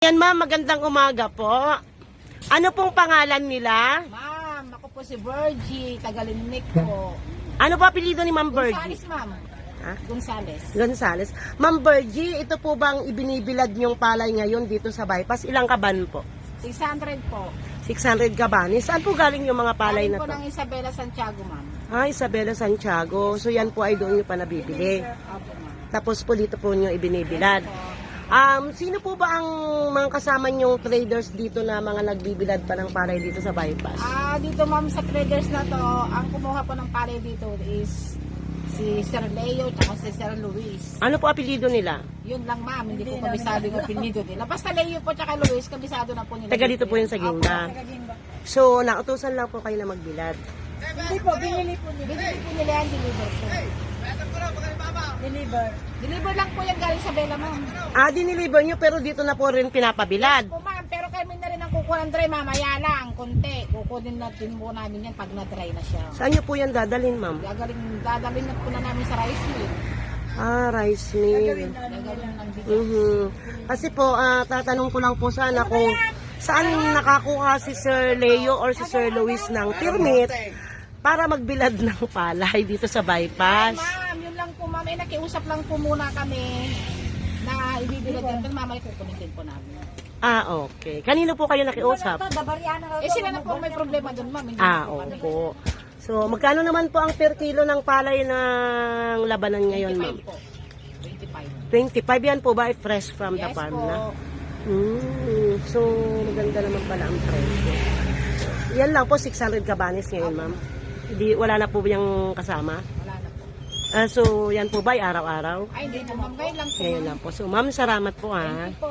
Yan ma'am, magandang umaga po. Ano pong pangalan nila? Ma'am, ako po si Virgie, Tagalinik po. Ano po apelido ni Ma'am Virgie? Gonzales, ma'am. Ha? Gonzales. Gonzales. Ma'am Virgie, ito po bang ibinibilad niyong palay ngayon dito sa bypass? Ilang kaban po? 600 po. 600 kabanis. Saan po galing yung mga palay Galing na po to? ng Isabela Santiago, ma'am. Ah, Isabela Santiago. So yan po ay doon nyo pa nabibili. Opo, ma'am. Tapos po dito po nyo ibinibilad. Po. Um, sino po ba ang mga kasama nyong traders dito na mga nagbibilad pa ng palay dito sa bypass? Ah, dito ma'am sa traders na to, ang kumuha po ng palay dito is si Sir Leo at si Sir Luis. Ano po apelido nila? Yun lang ma'am, hindi ko kabisado yung opinido nila. Basta Leo po at Luis, kabisado na po nila. Taga dito po yun sa Ginda. So, nautusan lang po kayo na magbilad. Hindi po, binili po nila. Binili po nila yan, deliver po. Deliver. Deliver lang po yan galing sa Bella, ma'am. Ah, diniliver nyo pero dito na po rin pinapabilad. Po ma'am, pero kami na rin ang kukuha ng dry, mamaya lang, konti. Kukunin natin po namin yan pag na-dry na siya. Saan nyo po yan dadalhin, ma'am? Gagaling, dadalhin na po na namin sa rice mill. Ah, rice mill. Gagaling ng bigas. Mhm. Kasi po, ah, tatanong ko lang po sana kung saan nakakuha si Sir Leo or si Sir Luis ng permit para magbilad ng palay dito sa bypass. Ma'am, yun lang po ma'am. Eh, nakiusap lang po muna kami na ibibilad yan. Pero mamaya kukunin din po namin. Ah, okay. Kanino po kayo nakiusap? Eh, sila na po ang may problema dun ma'am. Hindi Ah, po kami. opo. So, magkano naman po ang per kilo ng palay ng labanan ngayon, ma'am? 25 po. 25. 25 yan po ba? ay Fresh from the Yes farm po. na? Mm, so, maganda naman pala ang presyo. Yan lang po, 600 kabanis ngayon, ma'am. Hindi, wala na po yung kasama. Wala na po. Ah, so, yan po ba araw-araw? Ay, hindi po ma'am. Ngayon lang po. Ngayon lang po. So, ma'am, salamat po ah. Thank you po.